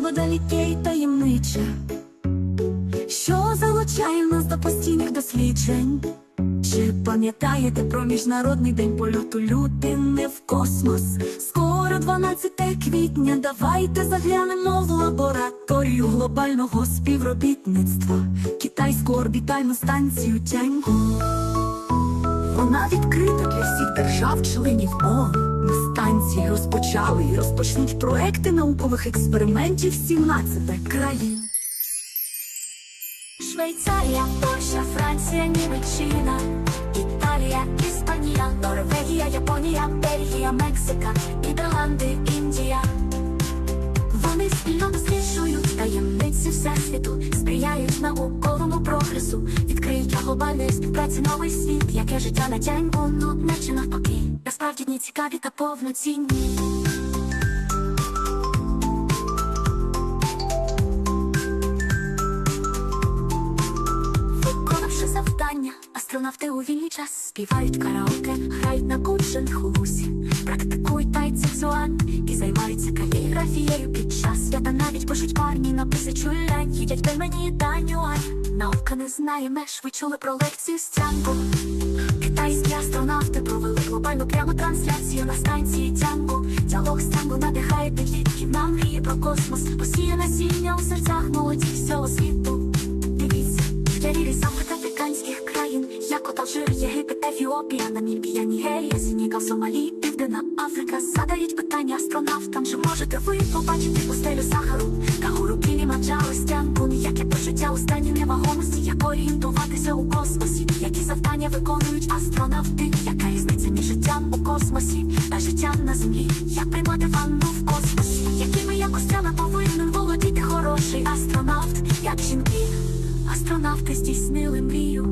далеке й таємниче, що залучає нас до постійних досліджень. Чи пам'ятаєте про міжнародний день польоту людини в космос? Скоро 12 квітня. Давайте заглянемо в лабораторію глобального співробітництва, китайську орбітальну станцію Тяньгу. Вона відкрита для всіх держав-членів ООН. На станції розпочали і розпочнуть проекти наукових експериментів 17 країн. Швейцарія, Польща, Франція, Німеччина, Італія, Іспанія, Норвегія, Японія, Бельгія, Мексика, Нідерланди, Індія. Вони спільно досліджують таємниці всесвіту, сприяють науковому прогресу, відкриють глобальної співпраці новий світ, яке життя на тяньку, нудне чи навпаки. Насправді дні цікаві та повноцінні. Виконавши завдання, астронавти у вільний час співають караоке, грають на куджинг у вусі, практикують тайцзюан і займаються каліграфією під час свята навіть пишуть парні на тисячу лянь, їдять пельмені та нюань. Наука не знає меж, ви чули про лекцію. Китайські астронавти провели глобальну пряму трансляцію на станції Тянгу. Діалог з Тянгу надихає підлітків на мрії про космос, посіє насіння у серцях молоді всього світу. Дивіться, ярілі з африканських країн, як от Алжир, Єгипет, Ефіопія, Намібія, Нігерія, Сенегал, Сомалі, Південна Африка. Задають питання астронавтам, чи можете ви побачити пустелю Сахару, Кагуру, Кілімаджаро, Стянбун, яке почуття у стані невагомості, як орієнтуватися у космосі, які завдання виконують астронавти, космосі та життя на землі, як приймати ванну в космосі, якими якостями повинен володіти хороший астронавт, як жінки. Астронавти здійснили мрію